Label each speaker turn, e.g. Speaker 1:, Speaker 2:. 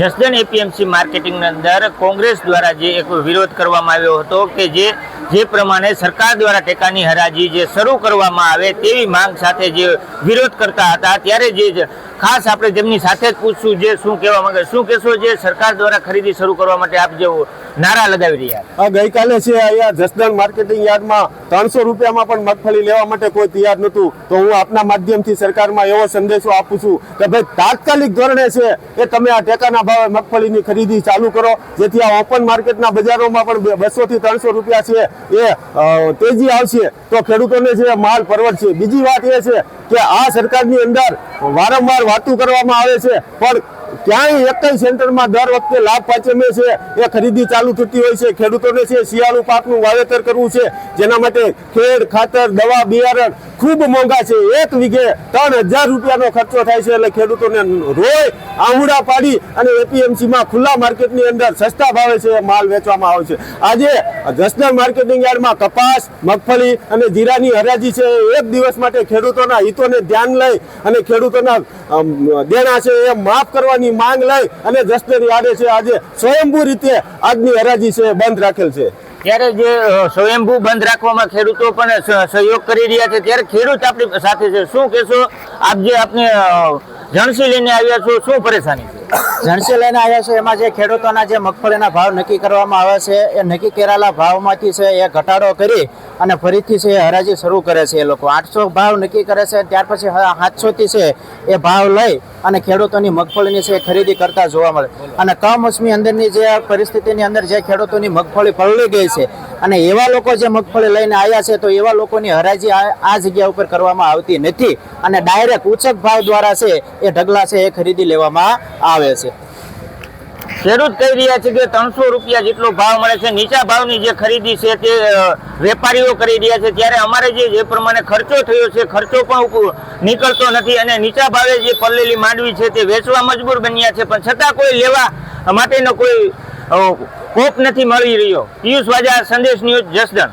Speaker 1: Jasdan APMC માર્કેટિંગની અંદર કોંગ્રેસ દ્વારા જે એક વિરોધ કરવામાં આવ્યો હતો કે જે જે પ્રમાણે સરકાર દ્વારા ટેકાની હરાજી જે શરૂ કરવામાં આવે તેવી માંગ સાથે જે વિરોધ કરતા હતા, ત્યારે જ ખાસ આપણે તેમની સાથે જ પૂછશું જે શું કહેવા માંગે, શું કહેશો જે સરકાર દ્વારા ખરીદી શરૂ કરવા માટે આપ જે નારા લગાવી રહ્યા
Speaker 2: આ ગઈકાલે છે અહીંયા જસદણ માર્કેટિંગ યાર્ડમાં ત્રણસો રૂપિયામાં પણ મગફળી લેવા માટે કોઈ તૈયાર નહોતું. તો હું આપના માધ્યમથી સરકારમાં એવો સંદેશો આપું છું કે ભાઈ, તાત્કાલિક ધોરણે છે એ તમે આ ટેકાના ભાવે મગફળીની ખરીદી ચાલુ કરો, જેથી આ ઓપન માર્કેટના બજારોમાં પણ બસો થી ત્રણસો રૂપિયા છે, એ તેજી આવશે. તો ખેડૂતોને છે માલ પરવડશે. બીજી વાત એ છે કે આ સરકારની અંદર વારંવાર વાતું કરવામાં આવે છે. પણ ક્યાંય એક સેન્ટરમાં દર વખતે લાભ પાંચમે છે. એ ખરીદી ચાલુ થતી હોય છે. ખેડૂતોને છે શિયાળુ પાકનું વાવેતર કરવું છે. જેના માટે ખેડ, ખાતર, દવા, બિયારણ ખૂબ મોંઘા છે. એક વીઘે ત્રણ હજાર રૂપિયાનો ખર્ચો થાય છે એટલે ખેડૂતોને રોય આહુડા પાડી અને એપીએમસીમાં ખુલ્લા માર્કેટની અંદર સસ્તા ભાવે છે માલ વેચવામાં આવે છે. આજે જસદણ માર્કેટિંગ યાર્ડમાં કપાસ, મગફળી અને જીરાની હરાજી છે. એક દિવસ માટે ખેડૂતોના હિતોને ધ્યાન લઈ અને ખેડૂતોના દેણા છે એ માફ કરવાની માંગ લઈ અને જસદણ આડે છે. આજે સ્વયંભૂ રીતે આજની હરાજી છે, બંધ રાખેલ છે.
Speaker 1: ત્યારે જે સ્વયંભૂ બંધ રાખવામાં ખેડૂતો પણ સહયોગ કરી રહ્યા છે. ત્યારે ખેડૂત આપણી સાથે છે. શું કહેશો? આપ જે આપને જણસી લઈને આવ્યા છો, શું પરેશાની છે?
Speaker 3: જણસી લઈને આવ્યા છે. એમાં જે ખેડૂતોના જે મગફળીના ભાવ નક્કી કરવામાં આવે છે, એ નક્કી કરેલા ભાવમાંથી છે, એ ઘટાડો કરી અને ફરીથી છે, એ હરાજી શરૂ કરે છે એ લોકો. આઠસો ભાવ નક્કી કરે છે, ત્યાર પછી સાતસોથી છે, એ ભાવ લઈ અને ખેડૂતોની મગફળીની છે ખરીદી કરતા જોવા મળે. અને કમોસમી અંદરની જે પરિસ્થિતિની અંદર જે ખેડૂતોની મગફળી પલળી ગઈ છે અને એવા લોકો જે મગફળી લઈને આવ્યા છે, તો એવા લોકોની હરાજી આ જગ્યા ઉપર કરવામાં આવતી નથી અને ડાયરેક્ટ ઉચક ભાવ દ્વારા છે, એ ઢગલા છે, એ ખરીદી લેવામાં આવે છે.
Speaker 1: ખેડૂત કહી રહ્યા છે કે ત્રણસો રૂપિયા જેટલો ભાવ મળે છે. નીચા ભાવની જે ખરીદી છે તે વેપારીઓ કરી રહ્યા છે. ત્યારે અમારે જે જે પ્રમાણે ખર્ચો થયો છે, ખર્ચો પણ નીકળતો નથી અને નીચા ભાવે જે પલ્લેલી માંડવી છે તે વેચવા મજબૂર બન્યા છે. પણ છતાં કોઈ લેવા માટેનો કોઈ કોપ નથી મળી રહ્યો. પિયુષ વાજા, સંદેશ ન્યૂઝ જસદણ.